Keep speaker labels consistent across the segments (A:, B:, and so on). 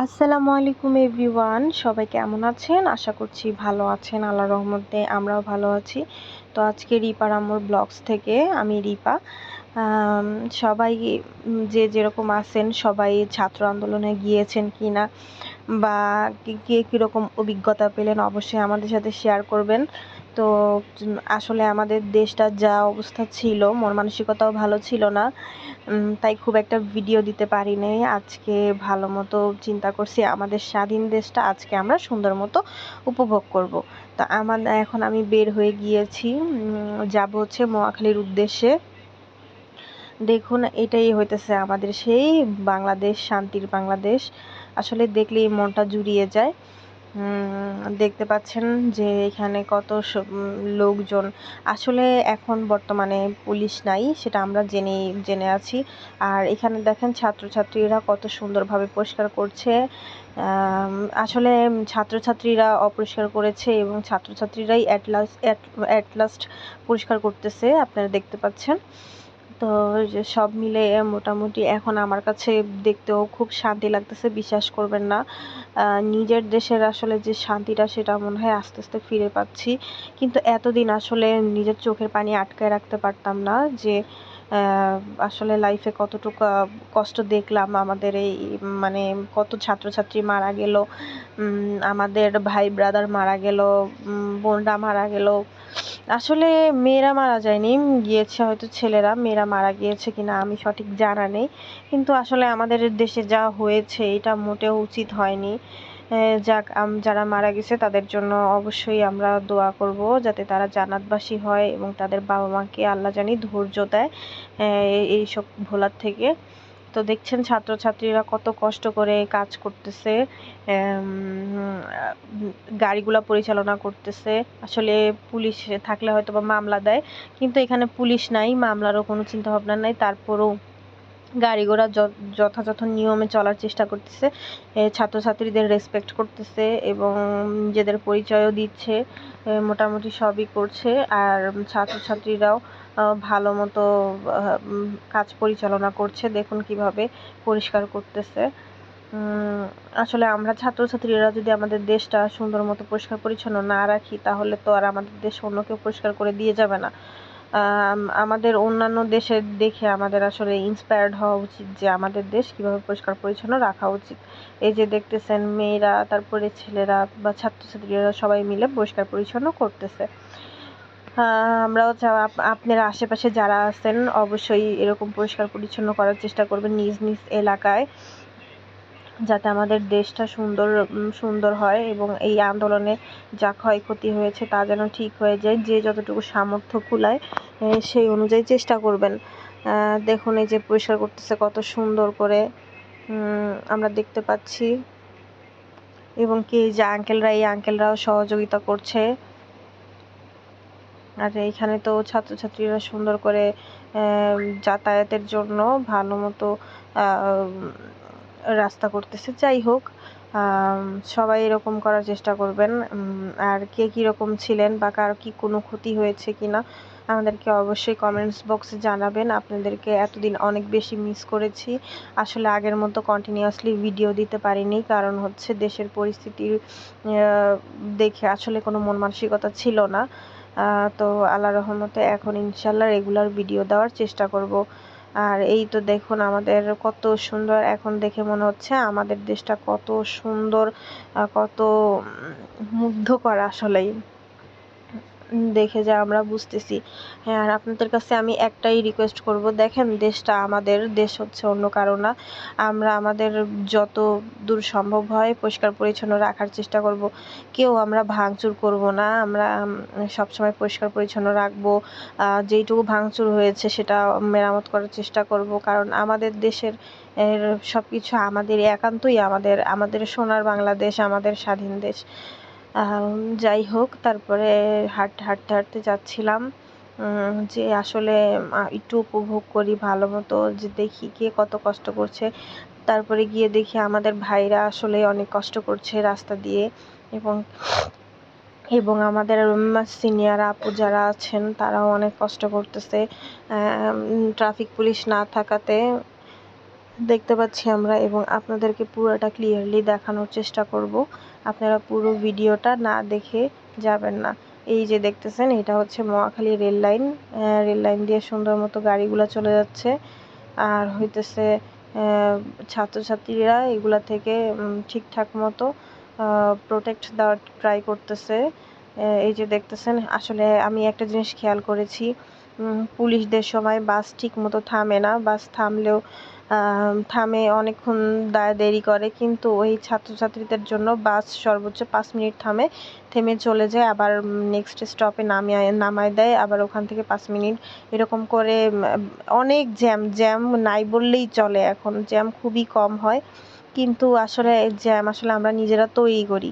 A: আসসালামু আলাইকুম এভরিওয়ান, সবাই কেমন আছেন? আশা করছি ভালো আছেন আল্লাহ রহমতে আমরাও ভালো আছি। তো আজকে রিপার আমর ব্লগস থেকে আমি রিপা। সবাই যে যেরকম আছেন, সবাই ছাত্র আন্দোলনে গিয়েছেন কি না বা কে কে কীরকম অভিজ্ঞতা পেলেন, অবশ্যই আমাদের সাথে শেয়ার করবেন। তো আসলে আমাদের দেশটা যা অবস্থা ছিল, মন মানসিকতাও ভালো ছিল না। তাই খুব একটা ভিডিও দিতে পারি নাই। আজকে ভালো মতো চিন্তা করছি, আমাদের স্বাধীন দেশটা আজকে আমরা সুন্দর মতো উপভোগ করব। তো আমার, এখন আমি বের হয়ে গিয়েছি। যাব হচ্ছে মহাখালীর উদ্দেশ্যে। দেখুন, এটাই হইতেছে আমাদের সেই বাংলাদেশ, শান্তির বাংলাদেশ। আসলে দেখলেই মনটা জুড়িয়ে যায়। দেখতে পাচ্ছেন যে এখানে কত লোকজন। আসলে এখন বর্তমানে পুলিশ নাই, সেটা আমরা জেনে জেনে আছি। আর এখানে দেখেন ছাত্রছাত্রীরা কত সুন্দরভাবে পরিষ্কার করছে। আসলে ছাত্রছাত্রীরা অপরিষ্কার করেছে এবং ছাত্রছাত্রীরাই অ্যাট লাস্ট অ্যাট পরিষ্কার করতেছে, আপনারা দেখতে পাচ্ছেন। তো সব মিলে মোটামুটি এখন আমার কাছে দেখতেও খুব শান্তি লাগতেছে, বিশ্বাস করবেন না। নিজের দেশের আসলে যে শান্তিটা সেটা মনে হয় আস্তে আস্তে ফিরে পাচ্ছি। কিন্তু এতদিন আসলে নিজের চোখের পানি আটকায় রাখতে পারতাম না যে আসলে লাইফে কতটুকু কষ্ট দেখলাম, আমাদের এই মানে কত ছাত্রছাত্রী মারা গেল আমাদের ভাই ব্রাদার মারা গেল বোনরা মারা গেল। আসলে মেয়েরা মারা যায়নি, গিয়েছে হয়তো ছেলেরা, মেয়েরা মারা গিয়েছে কিনা আমি সঠিক জানা নেই। কিন্তু আসলে আমাদের দেশে যা হয়েছে এটা মোটেও উচিত হয়নি। যাক যারা মারা গেছে তাদের জন্য অবশ্যই আমরা দোয়া করব যাতে তারা জান্নাতবাসী হয় এবং তাদের বাবা মাকে আল্লাহ জানি ধৈর্য দেয় এইসব ভোলার থেকে। তো দেখছেন ছাত্রছাত্রীরা কত কষ্ট করে কাজ করতেছে গাড়িগুলা পরিচালনা করতেছে। আসলে পুলিশ থাকলে হয়তো বা মামলা দেয়, কিন্তু এখানে পুলিশ নাই, মামলারও কোনো চিন্তা ভাবনা নাই, তারপরও গাড়ি ঘোড়া যথাযথ নিয়মে চলার চেষ্টা করতেছে। ছাত্রছাত্রীদের রেসপেক্ট করতেছে এবং নিজেদের পরিচয়ও দিচ্ছে। মোটামুটি সবই করছে। আর ছাত্রছাত্রীরাও ভালো মতো কাজ পরিচালনা করছে। দেখুন কীভাবে পরিষ্কার করতেছে। আসলে আমরা ছাত্রছাত্রীরা যদি আমাদের দেশটা সুন্দর মতো পরিষ্কার পরিচ্ছন্ন না রাখি, তাহলে তো আর আমাদের দেশ অন্য কেউ পরিষ্কার করে দিয়ে যাবে না। আমাদের অন্যান্য দেশের দেখে আমাদের আসলে ইন্সপায়ার্ড হওয়া উচিত যে আমাদের দেশ কীভাবে পরিষ্কার পরিচ্ছন্ন রাখা উচিত। এই যে দেখতেছেন মেয়েরা, তারপরে ছেলেরা বা ছাত্রছাত্রীরা সবাই মিলে পরিষ্কার পরিচ্ছন্ন করতেছে। আমরাও আপনারা আশেপাশে যারা আছেন অবশ্যই এরকম পরিষ্কার পরিচ্ছন্ন করার চেষ্টা করবেন নিজ নিজ এলাকায়। যাতে আমাদের দেশটা সুন্দর সুন্দর হয় এবং এই আন্দোলনে যা ক্ষয়ক্ষতি হয়েছে তা যেন ঠিক হয়ে যায়। যে যতটুকু সামর্থ্য কুলায় সেই অনুযায়ী চেষ্টা করবেন। দেখুন, এই যে পরিষ্কার করতেছে, কত সুন্দর করে আমরা দেখতে পাচ্ছি। এবং কি যে আঙ্কেলরা, এই আঙ্কেলরাও সহযোগিতা করছে। আর এইখানে তো ছাত্রছাত্রীরা সুন্দর করে যাতায়াতের জন্য ভালো মতো রাস্তা করতেছে। যাই হোক সবাই এরকম করার চেষ্টা করবেন। আর কে কীরকম ছিলেন বা কার কি কোনো ক্ষতি হয়েছে কিনা, আমাদেরকে অবশ্যই কমেন্টস বক্সে জানাবেন। আপনাদেরকে এতদিন অনেক বেশি মিস করেছি। আসলে আগের মতো কন্টিনিউয়াসলি ভিডিও দিতে পারিনি। কারণ হচ্ছে দেশের পরিস্থিতি দেখে আসলে কোনো মন মানসিকতা ছিল না। তো আল্লাহ রহমতে এখন ইনশাল্লাহ রেগুলার ভিডিও দেওয়ার চেষ্টা করব। আর এই তো দেখুন আমাদের কত সুন্দর এখন দেখে মনে হচ্ছে আমাদের দেশটা কত সুন্দর কত মুগ্ধ মুগ্ধকর আসলেই। দেখে যা, আমরা বুঝতেছি। হ্যাঁ আর আপনাদের কাছে আমি একটাই রিকোয়েস্ট করব। দেখেন, দেশটা আমাদের, দেশ হচ্ছে অন্য কারও না। আমরা আমাদের যত দূর সম্ভব হয় পরিষ্কার পরিচ্ছন্ন রাখার চেষ্টা করব। কেউ আমরা ভাঙচুর করব না। আমরা সবসময় পরিষ্কার পরিচ্ছন্ন রাখব। যেইটুকু ভাঙচুর হয়েছে সেটা মেরামত করার চেষ্টা করব। কারণ আমাদের দেশের সব কিছু আমাদের একান্তই আমাদের আমাদের সোনার বাংলাদেশ, আমাদের স্বাধীন দেশ। যাই হোক, তারপরে হাঁটতে হাঁটতে হাঁটতে যাচ্ছিলাম যে আসলে একটু উপভোগ করি ভালো মতো, যে দেখি কে কত কষ্ট করছে। তারপরে গিয়ে দেখি আমাদের ভাইরা আসলে অনেক কষ্ট করছে রাস্তা দিয়ে এবং এবং আমাদের সিনিয়র আপু যারা আছেন, তারাও অনেক কষ্ট করতেছে। ট্রাফিক পুলিশ না থাকাতে দেখতে পাচ্ছি আমরা এবং আপনাদেরকে পুরোটা ক্লিয়ারলি দেখানোর চেষ্টা করব। আপনারা পুরো ভিডিওটা না দেখে যাবেন না। এই যে দেখতেছেন, এটা হচ্ছে Mohakhali rail line. Rail line দিয়ে সুন্দর মতো গাড়িগুলো চলে যাচ্ছে। আর হইতেছে ছাত্রছাত্রীরা এগুলা থেকে ঠিকঠাক মতো প্রোটেক্ট দেওয়ার ট্রাই করতেছে। এই যে দেখতেছেন, আসলে আমি একটা জিনিস খেয়াল করেছি। পুলিশদের সময় বাস ঠিক মতো থামে না। বাস থামলেও থামে, অনেকক্ষণ দেরি করে, কিন্তু ওই ছাত্রছাত্রীদের জন্য বাস সর্বোচ্চ পাঁচ মিনিট থামে, থেমে চলে যায়, আবার নেক্সট স্টপে নামিয়ে নামায় দেয়, আবার ওখান থেকে পাঁচ মিনিট। এরকম করে অনেক জ্যাম জ্যাম নাই বললেই চলে এখন। জ্যাম খুবই কম হয়, কিন্তু আসলে জ্যাম আসলে আমরা নিজেরা তৈরি করি।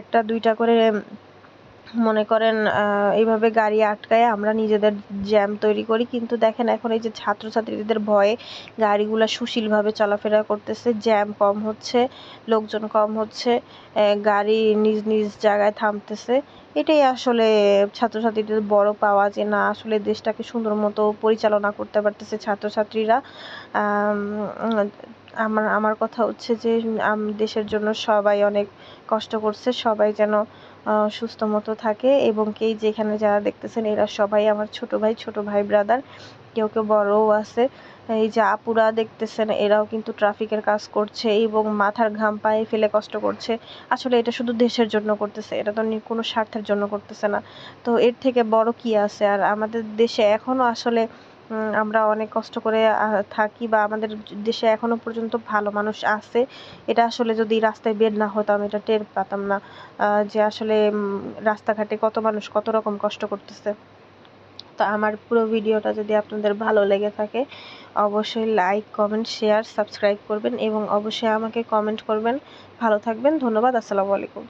A: একটা দুইটা করে মনে করেন এইভাবে গাড়ি আটকায় আমরা নিজেদের জ্যাম তৈরি করি। কিন্তু দেখেন এখন এই যে ছাত্রছাত্রীদের ভয়ে গাড়িগুলো সুশীলভাবে চলাফেরা করতেছে, জ্যাম কম হচ্ছে, লোকজন কম হচ্ছে গাড়ি নিজ নিজ জায়গায় থামতেছে। এটাই আসলে ছাত্রছাত্রীদের বড় পাওয়া যে না, আসলে দেশটাকে সুন্দর মতো পরিচালনা করতে পারতেছে ছাত্রছাত্রীরা। আমার আমার কথা হচ্ছে যে দেশের জন্য সবাই অনেক কষ্ট করছে, সবাই যেন সুস্থ মতো থাকে এবং কেই যেখানে যারা দেখতেছেন, এরা সবাই আমার ছোট ভাই ছোট ভাই ব্রাদার কেউ কেউ বড়ও আছে। এই যে আপুরা দেখতেছেন, এরাও কিন্তু ট্রাফিকের কাজ করছে এবং মাথার ঘাম পায়ে ফেলে কষ্ট করছে। আসলে এটা শুধু দেশের জন্য করতেছে, এটা তো কোনো স্বার্থের জন্য করতেছে না। তো এর থেকে বড় কি আছে? আর আমাদের দেশে এখনও আসলে আমরা অনেক কষ্ট করে থাকি বা আমাদের দেশে এখনও পর্যন্ত ভালো মানুষ আছে। এটা আসলে যদি রাস্তায় বের না হতাম, এটা টের পেতাম না যে আসলে রাস্তাঘাটে কত মানুষ কত রকম কষ্ট করতেছে। তো আমার পুরো ভিডিওটা যদি আপনাদের ভালো লেগে থাকে, অবশ্যই লাইক, কমেন্ট, শেয়ার, সাবস্ক্রাইব করবেন এবং অবশ্যই আমাকে কমেন্ট করবেন। ভালো থাকবেন, ধন্যবাদ, আসসালামু আলাইকুম।